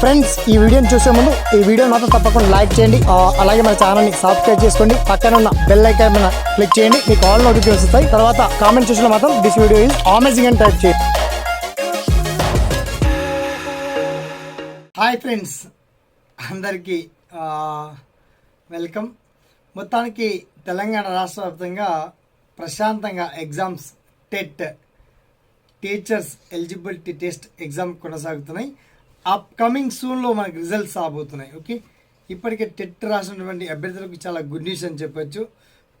Friends ఈ వీడియోని చూసే ముందు ఈ వీడియో మాత్రం తప్పకుండా లైక్ చేయండి. అలాగే మన ఛానల్ని సబ్స్క్రైబ్ చేసుకోండి. పక్కన ఉన్న బెల్ ఐకాన్ మీద క్లిక్ చేయండి. మీకు ఆల్ నోటిఫికేషన్ వస్తాయి. తర్వాత కామెంట్ చూసిన మాత్రం దిస్ వీడియో ఈజ్ అమేజింగ్ అని టైప్ చేయండి. హాయ్ ఫ్రెండ్స్ అందరికీ వెల్కమ్ మొత్తానికి తెలంగాణ రాష్ట్ర వ్యాప్తంగా ప్రశాంతంగా exams TET teachers eligibility test exam కొనసాగుతున్నాయి. అప్కమింగ్ సూన్లో మనకి రిజల్ట్స్ రాబోతున్నాయి ఓకే ఇప్పటికే టెట్ రాసినటువంటి అభ్యర్థులకు చాలా గుడ్ న్యూస్ అని చెప్పొచ్చు.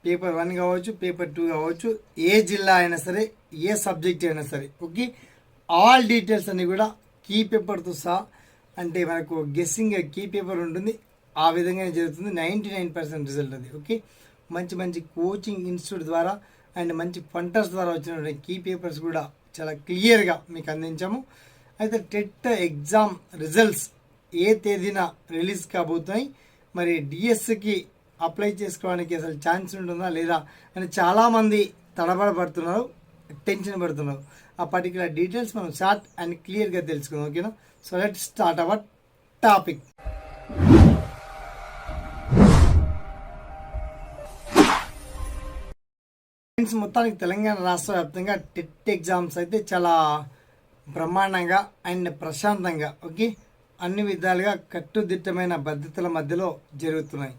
పేపర్ వన్ కావచ్చు పేపర్ టూ కావచ్చు ఏ జిల్లా అయినా సరే ఏ సబ్జెక్ట్ అయినా సరే ఓకే ఆల్ డీటెయిల్స్ అన్ని కూడా కీ పేపర్తో సహా అంటే మనకు గెస్సింగ్ కీ పేపర్ ఉంటుంది. ఆ విధంగానే జరుగుతుంది. నైంటీ నైన్ పర్సెంట్ రిజల్ట్ అది ఓకే మంచి మంచి కోచింగ్ ఇన్స్టిట్యూట్ ద్వారా అండ్ మంచి ఫంటర్స్ ద్వారా వచ్చినటువంటి కీ పేపర్స్ కూడా చాలా క్లియర్గా మీకు అందించాము. అయితే టెట్ ఎగ్జామ్ రిజల్ట్స్ ఏ తేదీన రిలీజ్ కాబోతున్నాయి? మరి డిఎస్సికి అప్లై చేసుకోవడానికి అసలు ఛాన్స్ ఉంటుందా లేదా అని చాలామంది తడబడబడుతున్నారు టెన్షన్ పడుతున్నారు. ఆ పర్టికులర్ డీటెయిల్స్ మనం షార్ట్ అండ్ క్లియర్గా తెలుసుకుందాం ఓకేనా? So let start our topic. Friends మొత్తానికి తెలంగాణ రాష్ట్ర వ్యాప్తంగా టెట్ ఎగ్జామ్స్ అయితే చాలా బ్రహ్మాండంగా అండ్ ప్రశాంతంగా ఓకే? అన్ని విధాలుగా కట్టుదిట్టమైన భద్రతల మధ్యలో జరుగుతున్నాయి.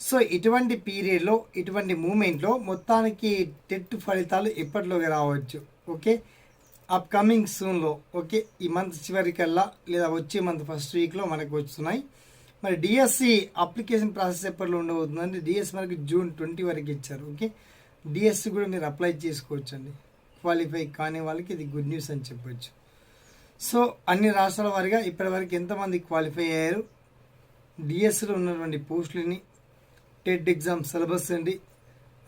సో ఇటువంటి పీరియడ్లో ఇటువంటి మూమెంట్లో మొత్తానికి టెట్ ఫలితాలు ఎప్పటిలోకి రావచ్చు ఓకే? అప్కమింగ్ సూన్లో ఓకే? ఈ మంత్ చివరికల్లా లేదా వచ్చే మంత్ ఫస్ట్ వీక్లో మనకు వస్తున్నాయి. మరి డిఎస్సి అప్లికేషన్ ప్రాసెస్ ఎప్పటిలో ఉండబోతుందంటే డిఎస్సి మనకి జూన్ ట్వంటీ వరకు ఇచ్చారు ఓకే? డిఎస్సి కూడా మీరు అప్లై చేసుకోవచ్చు అండి క్వాలిఫై కాని వాళ్ళకి ఇది గుడ్ న్యూస్ అని చెప్పొచ్చు. సో అన్ని రాష్ట్రాల వారిగా ఇప్పటివరకు ఎంతమంది క్వాలిఫై అయ్యారు? డిఎస్సిలో ఉన్నటువంటి పోస్టులని టెట్ ఎగ్జామ్ సిలబస్ అండి.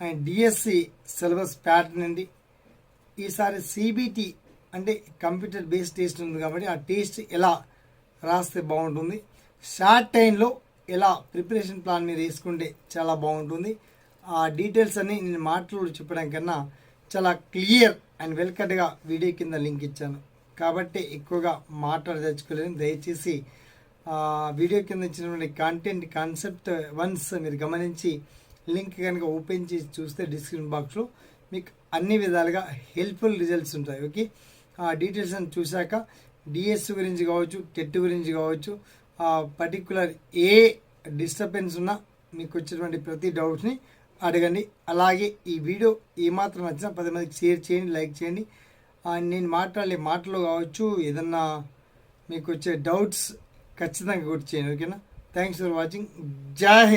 అండ్ డిఎస్సి సిలబస్ ప్యాటర్న్ అండి. ఈసారి సిబిటి అంటే కంప్యూటర్ బేస్డ్ టెస్ట్ ఉంది కాబట్టి ఆ టెస్ట్ ఎలా రాస్తే బాగుంటుంది? షార్ట్ టైంలో ఎలా ప్రిపరేషన్ ప్లాన్ మీరు వేసుకుంటే చాలా బాగుంటుంది? ఆ డీటెయిల్స్ అన్ని నేను మాటలు చెప్పడం కన్నా చాలా క్లియర్ అండ్ వెల్కట్గా వీడియో కింద లింక్ ఇచ్చాను. కాబట్టి ఎక్కువగా మాట్లాడదలుచుకోలేదు దయచేసి వీడియో కింద ఇచ్చినటువంటి కంటెంట్ కాన్సెప్ట్ వన్స్ మీరు గమనించి లింక్ కనుక ఓపెన్ చేసి చూస్తే డిస్క్రిప్షన్ బాక్స్లో మీకు అన్ని విధాలుగా హెల్ప్ఫుల్ రిజల్ట్స్ ఉంటాయి. ఓకే? ఆ డీటెయిల్స్ అని చూశాక డిఎస్ గురించి కావచ్చు టెట్ గురించి కావచ్చు పర్టికులర్ ఏ డిస్టర్బెన్స్ ఉన్నా మీకు వచ్చినటువంటి ప్రతి డౌట్ని అడగండి. అలాగే ఈ వీడియో ఏమాత్రం నచ్చినా పది మందికి షేర్ చేయండి లైక్ చేయండి. నేను మాట్లాడే మాటలు కావచ్చు ఏదన్నా మీకు వచ్చే డౌట్స్ ఖచ్చితంగా గుర్తు చేయండి ఓకేనా? థ్యాంక్స్ ఫర్ వాచింగ్ జై హింద్.